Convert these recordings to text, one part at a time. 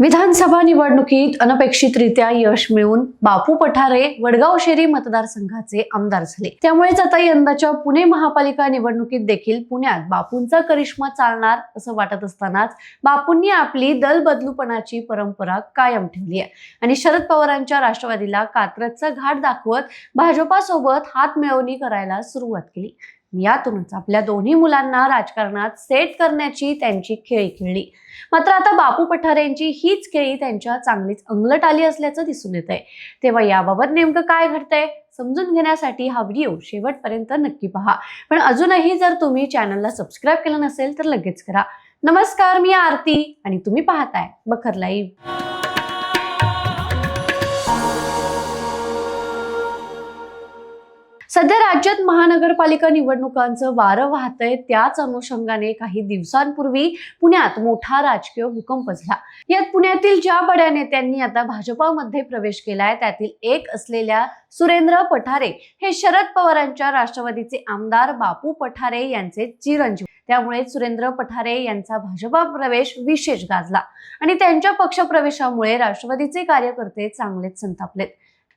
विधानसभा निवडणुकीत अनपेक्षितरित्या यश मिळवून बापू पठारे वडगाव शेरी मतदारसंघाचे आमदार झाले. त्यामुळेच आता यंदाच्या पुणे महापालिका निवडणुकीत देखील पुण्यात बापूंचा करिश्मा चालणार असं वाटत असतानाच बापूंनी आपली दल बदलूपणाची परंपरा कायम ठेवली आहे. आणि शरद पवारांच्या राष्ट्रवादीला कात्रजचा घाट दाखवत भाजपासोबत हात मिळवणी करायला सुरुवात केली. यातूनच आपल्या दोन्ही मुलांना राजकारणात सेट करण्याची त्यांची खेळी खेळली. मात्र आता बापू पठारेंची हीच खेळी त्यांच्या चांगलीच अंगलट आली असल्याचं दिसून येत आहे तेव्हा याबाबत नेमकं काय घडतंय समजून घेण्यासाठी हा व्हिडिओ शेवटपर्यंत नक्की पहा. पण अजूनही जर तुम्ही चॅनलला सबस्क्राईब केलं नसेल तर लगेच करा. नमस्कार मी आरती आणि तुम्ही पाहताय बखर लाईव्ह. सध्या राज्यात महानगरपालिका निवडणुकांचं वारं वाहतंय. त्याच अनुषंगाने काही दिवसांपूर्वी पुण्यात मोठा राजकीय भूकंप झाला. यात पुण्यातील ज्या बड्या नेत्यांनी आता भाजपामध्ये प्रवेश केलाय त्यातील एक असलेल्या सुरेंद्र पठारे हे शरद पवारांच्या राष्ट्रवादीचे आमदार बापू पठारे यांचे चिरंजीव. त्यामुळे सुरेंद्र पठारे यांचा भाजपा प्रवेश विशेष गाजला आणि त्यांच्या पक्षप्रवेशामुळे राष्ट्रवादीचे कार्यकर्ते चांगलेच संतापलेत.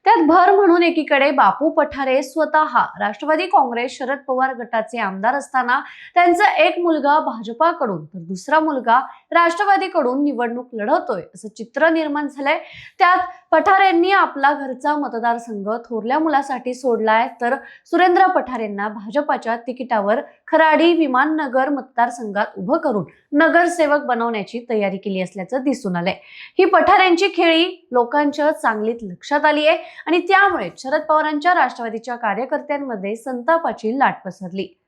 त्यात भर म्हणून एकीकडे बापू पठारे स्वतः राष्ट्रवादी काँग्रेस शरद पवार गटाचे आमदार असताना त्यांचा एक मुलगा भाजपाकडून तर दुसरा मुलगा राष्ट्रवादीकडून निवडणूक लढवतोय असं चित्र निर्माण झालंय. त्यात पठारेंनी आपला घरचा मतदारसंघ थोरल्या मुलासाठी सोडलाय तर सुरेंद्र पठारेंना भाजपाच्या तिकिटावर खराडी विमाननगर मतदारसंघात उभं करून नगरसेवक बनवण्याची तयारी केली असल्याचं दिसून आलंय. ही पठारेंची खेळी लोकांच्या चांगलीत लक्षात आली आहे आणि त्यामुळे शरद पवारांच्या राष्ट्रवादीच्या कार्यकर्त्यांमध्ये संतापाची लाट पसरली.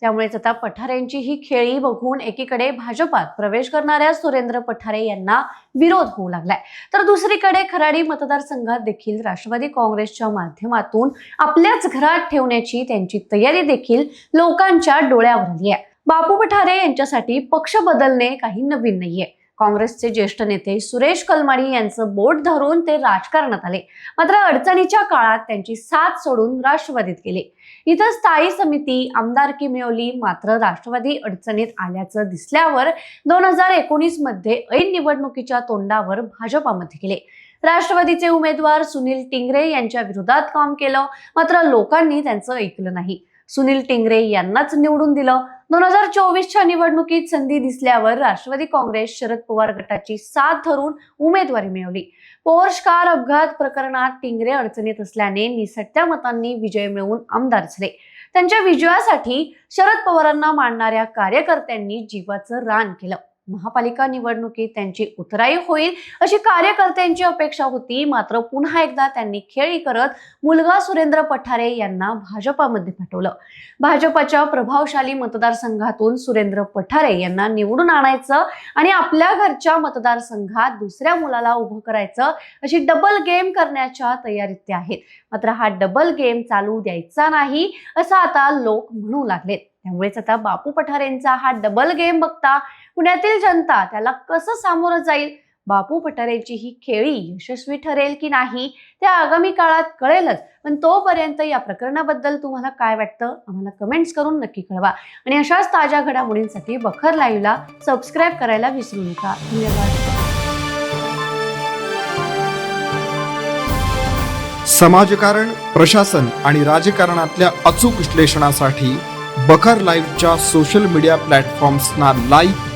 त्यामुळेच आता पठारेंची ही खेळी बघून एकीकडे भाजपात प्रवेश करणाऱ्या सुरेंद्र पठारे यांना विरोध होऊ लागलाय. तर दुसरीकडे खराडी मतदारसंघात देखील राष्ट्रवादी काँग्रेसच्या माध्यमातून आपल्याच घरात ठेवण्याची त्यांची तयारी देखील लोकांच्या डोळ्यावर आली आहे. बापू पठारे यांच्यासाठी पक्ष बदलणे काही नवीन नाहीये. काँग्रेसचे ज्येष्ठ नेते सुरेश कलमाडी यांचं बोट धरून ते राजकारणात आले. मात्र अडचणीच्या काळात त्यांची साथ सोडून राष्ट्रवादीत गेले. इथं स्थायी समिती आमदारकी मिळवली मात्र राष्ट्रवादी अडचणीत आल्याचं दिसल्यावर दोन हजार एकोणीसमध्ये ऐन निवडणुकीच्या तोंडावर भाजपामध्ये गेले. राष्ट्रवादीचे उमेदवार सुनील टिंगरे यांच्या विरोधात काम केलं मात्र लोकांनी त्यांचं ऐकलं नाही. सुनील टिंगरे यांनाच निवडून दिलं. दोन हजार चोवीसच्या निवडणुकीत संधी दिसल्यावर राष्ट्रवादी काँग्रेस शरद पवार गटाची साथ धरून उमेदवारी मिळवली. पोर्श कार अपघात प्रकरणात टिंगरे अडचणीत असल्याने निसटत्या मतांनी विजय मिळवून आमदार झाले. त्यांच्या विजयासाठी शरद पवारांना मानणाऱ्या कार्यकर्त्यांनी जीवाचं रान केलं. महापालिका निवडणुकीत त्यांची उतराई होईल अशी कार्यकर्त्यांची अपेक्षा होती. मात्र पुन्हा एकदा त्यांनी खेळी करत मुलगा सुरेंद्र पठारे यांना भाजपामध्ये पाठवलं. भाजपाच्या प्रभावशाली मतदारसंघातून सुरेंद्र पठारे यांना निवडून आणायचं आणि आपल्या घरच्या मतदारसंघात दुसऱ्या मुलाला उभं करायचं अशी डबल गेम करण्याच्या तयारीत ते आहेत. मात्र हा डबल गेम चालू द्यायचा नाही असं आता लोक म्हणू लागलेत. त्यामुळेच आता बापू पठारेंचा हा डबल गेम बघता पुण्यातील जनता त्याला कसं सामोरं जाईल? बापू पठारेंची ही खेळी यशस्वी ठरेल की नाही ते आगामी काळात कळेलच. पण तोपर्यंत या प्रकरणाबद्दल तुम्हाला काय वाटतं? आम्हाला कमेंट्स करून नक्की कळवा. आणि अशाच ताज्या घडामोडींसाठी बखर लाईव्हला सबस्क्राईब करायला विसरू नका. धन्यवाद. समाजकारण प्रशासन आणि राजकारणातल्या अचूक विश्लेषणासाठी बखर लाईव्हच्या सोशल मीडिया प्लॅटफॉर्म्सना लाईक